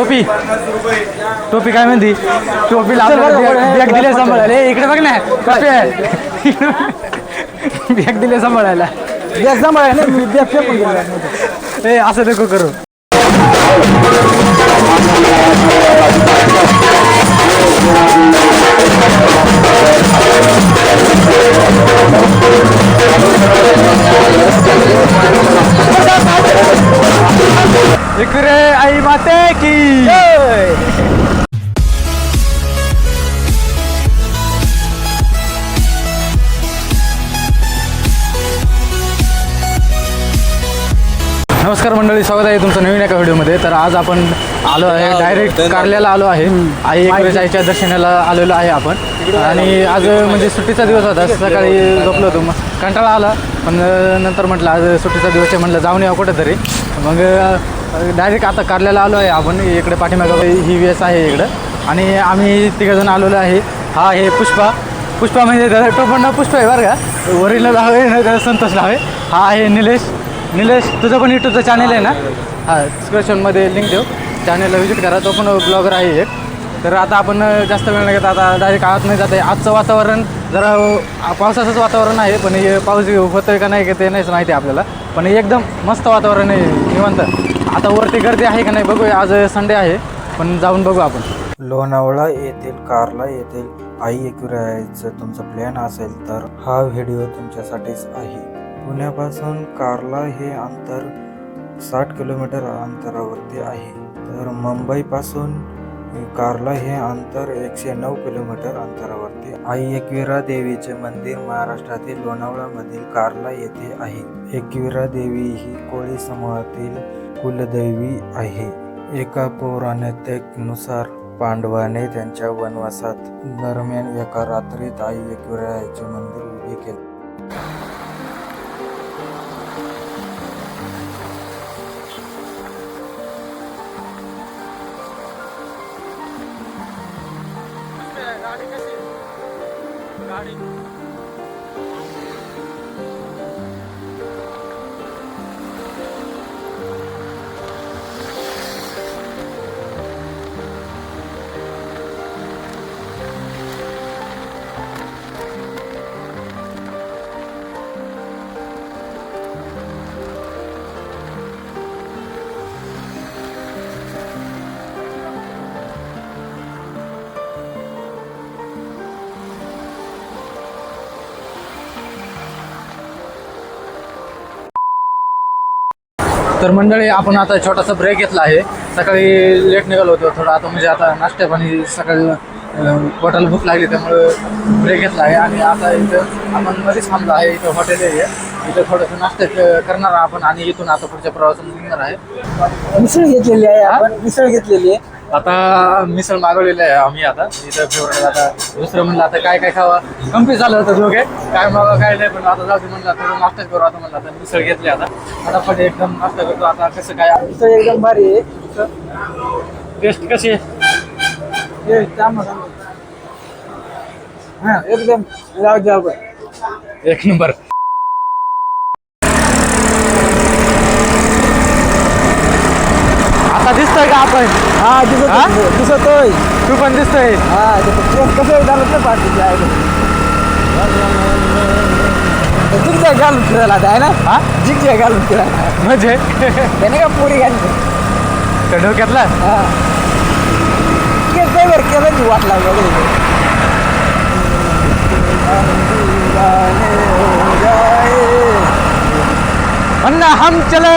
टोपी. टोपी काय म्हणती? टोपीला बॅग दिले सांभाळायला. इकडे बघ ना. टोपी आहे. बॅग दिले सांभाळायला. बॅग सांभाळा ना मी बॅग फेकून गेलो ए असं नको करू. नमस्कार मंडळी स्वागत आहे तुमचं नवीन एका व्हिडिओमध्ये. तर आज आपण आलो आहे डायरेक्ट कारल्याला आलो आहे. आई एकवेळेस आईच्या दर्शनाला आलेलो आहे आपण. आणि आज म्हणजे सुट्टीचा दिवस होता सकाळी झोपलो होतो. मग कंटाळा आला पण नंतर म्हटलं आज सुट्टीचा दिवस आहे म्हटलं जाऊन यावं कुठेतरी. मग डायरेक्ट आता कारल्याला आलो आहे आपण. इकडे पाठीमागं ही वेस आहे इकडं. आणि आम्ही तिघंजण आलेलो आहे. हा आहे पुष्पा. पुष्पा म्हणजे त्याचा टोपण नाव पुष्पा आहे बरं का? वरील लावे त्याचा संतोष लावे हा आहे निलेश. निलेश तुझं पण युट्यूबचं चॅनल आहे ना? हा डिस्क्रिप्शनमध्ये लिंक देऊ. चॅनलला व्हिजिट करा. तो पण ब्लॉगर आहे एक. तर आता आपण जास्त वेळ नाही घेत. आता डायरेक्ट आत नाही जात आहे. आजचं वातावरण जरा पावसाचंच वातावरण आहे पण हे पाऊस होतोय का नाही का ते नाहीच माहिती आहे आपल्याला. पण एकदम मस्त वातावरण आहे निवांत. आता वरती गर्दी आहे का नाही बघूया. आज संडे आहे पण जाऊन बघू आपण. लोणावळा येथील कारला येथील आई एकविरायचं तुमचा प्लॅन असेल तर हा व्हिडिओ तुमच्यासाठीच आहे. पुण्यापासून कारला हे अंतर साठ किलोमीटर अंतरावरती आहे. तर मुंबईपासून कारला हे अंतर एकशे नऊ किलोमीटर अंतरावरती आई एकविरा देवीचे मंदिर महाराष्ट्रातील लोणावळामधील कारला येथे आहे. एकविरा देवी ही कोळी समूहातील कुलदैवी आहे. एका पौराणिकनुसार पांडवाने त्यांच्या वनवासात दरम्यान एका रात्रीत आई एकविरायाचे मंदिर उभे केले. तर मंडळी आपण आता छोटासा ब्रेक घेतला आहे. सकाळी लेट निघालो होतो थोडं. आता म्हणजे आता नाश्ता पाणी सकाळी अं, पोटाला भूक लागली त्यामुळं ब्रेक घेतला आहे. आणि आता इथं आपण मध्येच थांबलो आहे. इथं हॉटेल आहे. इथं थोडंसं नाश्ता करणार आपण. आणि इथून आता पुढच्या प्रवासात निघणार आहे. मिसळ घेतलेली आहे आपण. मिसळ घेतलेली आहे. आता मिसळ मागवलेलं आहे आम्ही आता. इथं फेवरेट आता दुसरं म्हणलं आता काय काय खावा? कंप्लीट झालं होतं दोघे. काय मागा काय नाही पण आता जाऊ म्हणलं थोडं नाश्ता करू आता म्हणलं आता मिसळ घेतली आता. फटाफट एकदम नाश्ता करतो आता कसं काय? मिसळ एकदम भारी आहे. टेस्ट कशी आहे? हे. हा एकदम एक नंबर आता दिसतोय का आपण? हा दिसत? दिसतोय. तू पण दिसतोय? हा ते केस कसं झालं ना पाठीचे आहे जिगजॅग घालून फिरायला आता आहे ना? हा? जिगजॅग घालून फिरायला. म्हणजे? त्याने का पुरी घालली त्या डोक्यातला? हा. केस वाट लागलं अन्ना हम चले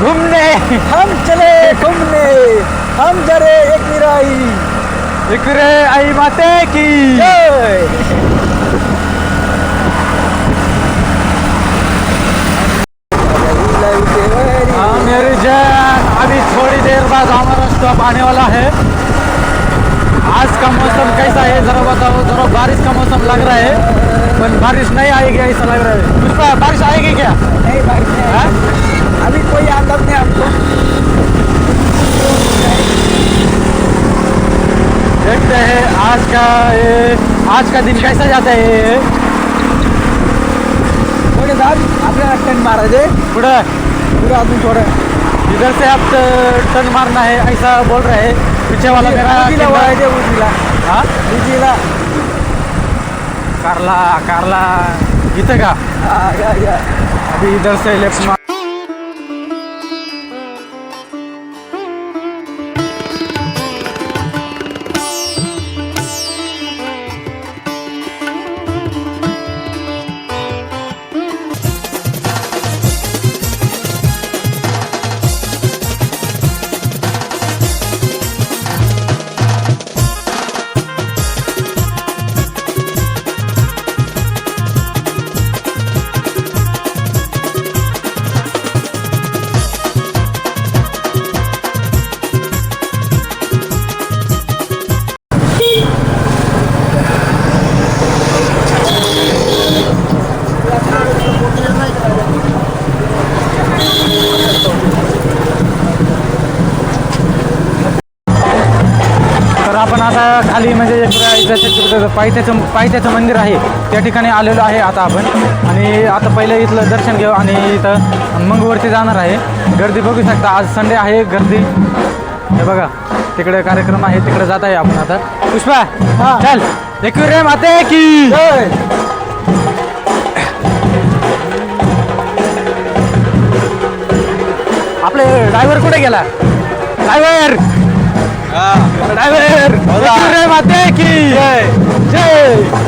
घूमने हम चले घूमने हम जरे एक निराई। इकडे आई माते की। मेरी अभी थोड़ी देर बाद हमारा स्टॉप आने वाला है। आज का मौसम कैसा है जरा बताओ। जरा बारिश का मौसम लग रहा है पर बारिश नहीं आएगी ऐसा लग रहा है। पुष्पा बारिश आएगी क्या? नहीं बारिश नहीं? आई। अभी कोई अंदाज नहीं हमको देखते हैं आज का ये आज का दिन कैसा जाता है थोडे जात आपल्याला टन मारायचे पुढं पुढे अजून थोडं इधर से आप टर्न मारना है ऐसा बोल रहे हैं। पीछे वाला मेरा वळायचे उजीला हाँ उजीला कारला कारला। इथं का? या, या. अभी इधर से लेफ्ट मार आपण आता खाली म्हणजे पायथ्याचं पायथ्याचं मंदिर आहे त्या ठिकाणी आलेलो आहे आता आपण. आणि आता पहिलं इथलं दर्शन घेऊ आणि इथं मंगवरती जाणार आहे. गर्दी बघू शकता आज संडे आहे गर्दी. हे बघा तिकडे कार्यक्रम आहे तिकडे जात आहे आपण आता. पुष्पा चल. एकविरा माते की. आपले ड्रायव्हर कुठे गेला? ड्रायव्हर. ड्रायव्हर. माते की जय जय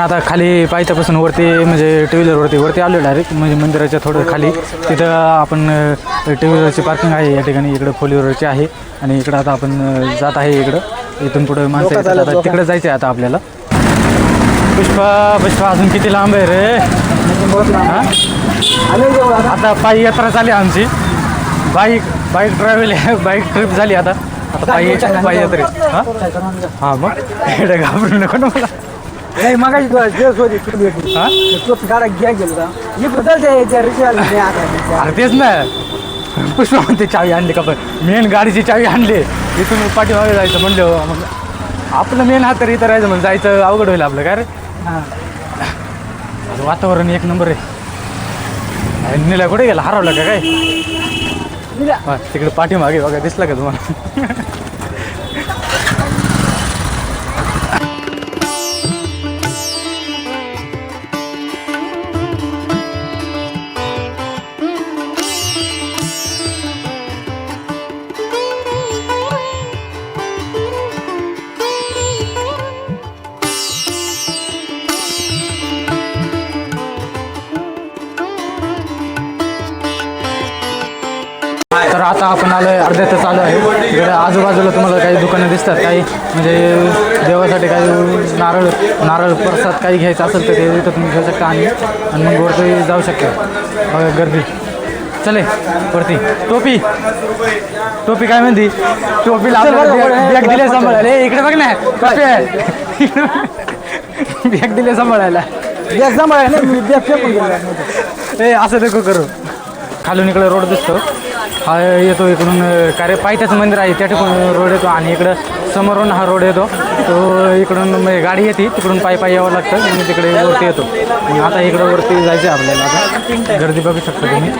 आपण आता खाली पायथ्यापासून वरती म्हणजे टू व्हीलरवरती वरती आलो डायरेक्ट म्हणजे मंदिराच्या थोडं खाली. तिथं आपण टू व्हीलरची पार्किंग आहे या ठिकाणी इकडं फोर व्हीलरची आहे. आणि इकडं आता आपण जात आहे इकडं. इथून पुढं माणसं येतात. आता तिकडं जायचं आहे आता आपल्याला. पुष्पा पुष्पा अजून किती लांब आहे रे? हा? आता पायी यात्रा झाली आमची. Bike bike travel bike trip झाली आता. आता पायी पायी यात्रे हां? हां मग? घाबरू नको ना मला. नाही तुला दिवस होती तू भेटली हा तू गाडा घ्या गेलो का मी बदल त्या रिक्षाला नाही आता अरे तेच ना पुष्पा म्हणते चावी आणली का पण मेन गाडीची चावी आणली इथून पाठीमागे जायचं म्हणलं मग आपलं मेन हात तर इथं राहायचं म्हणजे जायचं अवघड होईल आपलं काय रे हा. वातावरण एक नंबर आहे अरे नीला कुठे गेला हरवला का काय. हा, तिकडे पाठीमागे बघा दिसला का तुम्हाला आपण आलोय अर्ध्या तास आलो आहे. इकडे आजूबाजूला तुम्हाला काही दुकानं दिसतात काही म्हणजे देवासाठी काही नारळ नारळ प्रसाद काही घ्यायचं असेल तर ते इथं तुम्ही घेऊ शकता आणि आणि मग वरती जाऊ शकता. बघा गर्दी. चले वरती. टोपी. टोपी काय म्हणती? टोपीला बॅग दिले सांभाळायला. इकडे बघ ना. टोपी आहे. बॅग दिले सांभाळायला. बॅग सांभाळा नाही मी बॅग फेकून गेलो ए असं नको करू. खालून इकडे रोड दिसतो. हा येतो इकडून अं, कार्य पायथ्याचं मंदिर आहे त्या ठिकाणी रोड येतो आणि इकडं समोरून हा रोड येतो. तो इकडून म्हणजे गाडी येते तिकडून पायी पायी यावं लागतं आणि तिकडे वरती येतो. आणि आता इकडं वरती जायचं आहे आपल्याला आता. गर्दी बघू शकता तुम्ही.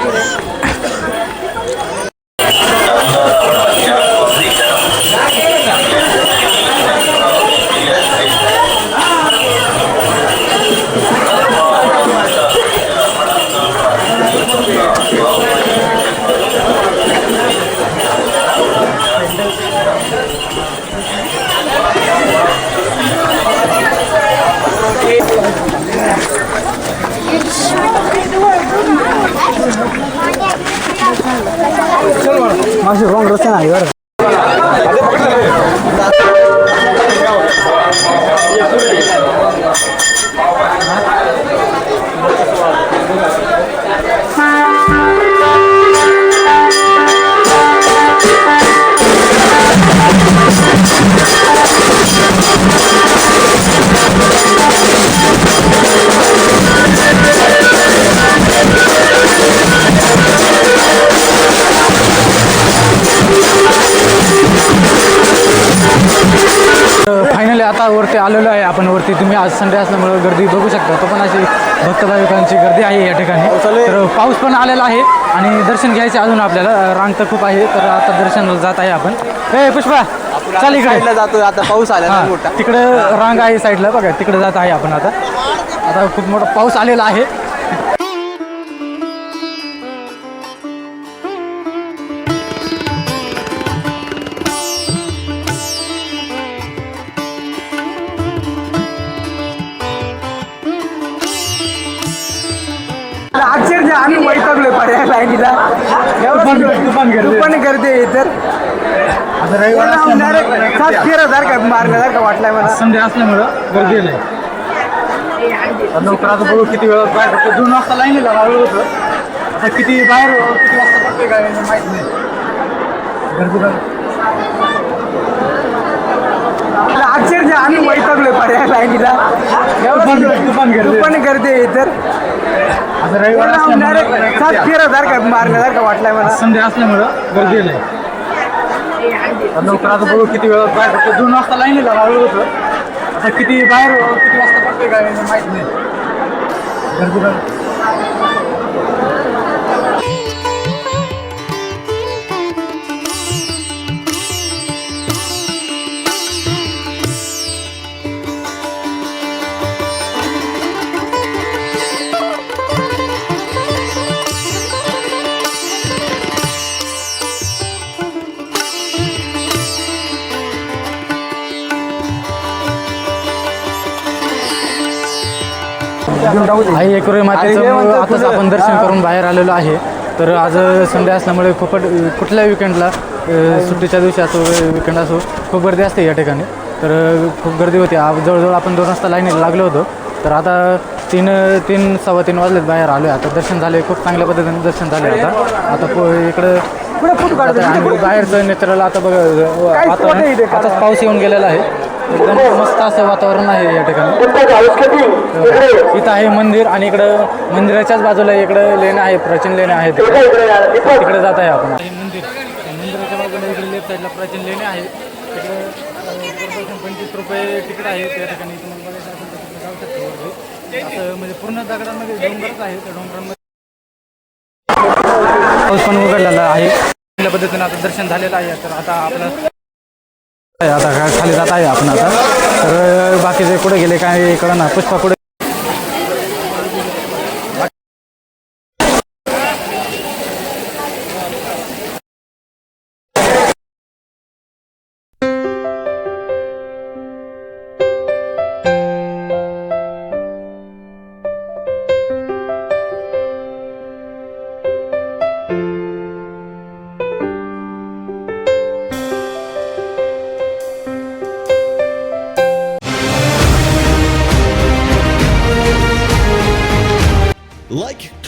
माझी रॉंग रस्ता नाही बरं वरती आलेलो आहे. आपण वरती तुम्ही आज संडे असल्यामुळे गर्दी बघू शकता. तो पण अशी भक्त भाविकांची गर्दी आहे या ठिकाणी. तर पाऊस पण आलेला आहे आणि दर्शन घ्यायचे अजून आपल्याला. रांग तर खूप आहे तर आता दर्शनाला जात आहे आपण. ए पुष्पा चाल इकडे. जातो आता पाऊस आला हा, तिकडे रांग आहे साईडला बघा तिकडे जात आहे आपण आता. आता खूप मोठा पाऊस आलेला आहे. पण करते तर. आता रविवार असल्यामुळे सात फिरदार का मारण्यासारखा वाटलाय मला. संडे असल्यामुळं गर्दी नाही तर लवकर आता बघू किती वेळ बाहेर पडतो दोन वाजता लाईनीला लागलं होतं. आता किती बाहेर किती वाजता पडतोय काय माहीत नाही. गर्दी अक्षरशः आम्ही वैतागलोय पर्याय लाईनीला तू पण गर्दी करते तर सात फिरदार का मारण्यासारखा वाटलाय मला. संडे असल्यामुळं गर्दी लवकर आता बघू किती वेळ बाहेर पडतो दोन वाजता लाईनीला लागलं होतं. आता किती बाहेर किती वाजता पडतोय काय माहीत नाही. गर्दी आई एकुरे मातेचं आताच आपण दर्शन करून बाहेर आलेलो आहे. तर आज संडे असल्यामुळे खूप कुठल्या विकेंडला सुट्टीच्या दिवशी असो विकेंड असो खूप गर्दी असते या ठिकाणी. तर खूप गर्दी होती. जवळजवळ आपण दोन वाजता लाईनीला लागलो होतो. तर आता तीन तीन सव्वा तीन वाजलेत बाहेर आलो आता दर्शन झाले खूप चांगल्या पद्धतीने दर्शन झाले आता. आता इकडं आता बाहेरचं नेचरला आता बघा आताच पाऊस येऊन गेलेला आहे. एकदम मस्त असं वातावरण आहे या ठिकाणी. इथं आहे मंदिर आणि इकडं मंदिराच्याच बाजूला इकडं लेणं आहे प्राचीन लेणे आहेत तिकडे. जात आहे आपण. हे मंदिर. मंदिराच्या बाजूला इकडे लेफ्ट साईडला प्राचीन लेणे आहे. तिकडे पंचवीस रुपये तिकीट आहे त्या ठिकाणी. असं म्हणजे पूर्ण दगडांमध्ये डोंगरच आहे त्या डोंगरांमध्ये. पाऊस पण उघडलेला आहे. चांगल्या पद्धतीने आता दर्शन झालेलं आहे. तर आता आपलं आता खाली जात आहे आपण आता. तर बाकीचे कुठे गेले काय इकडं ना पुष्पा कुठे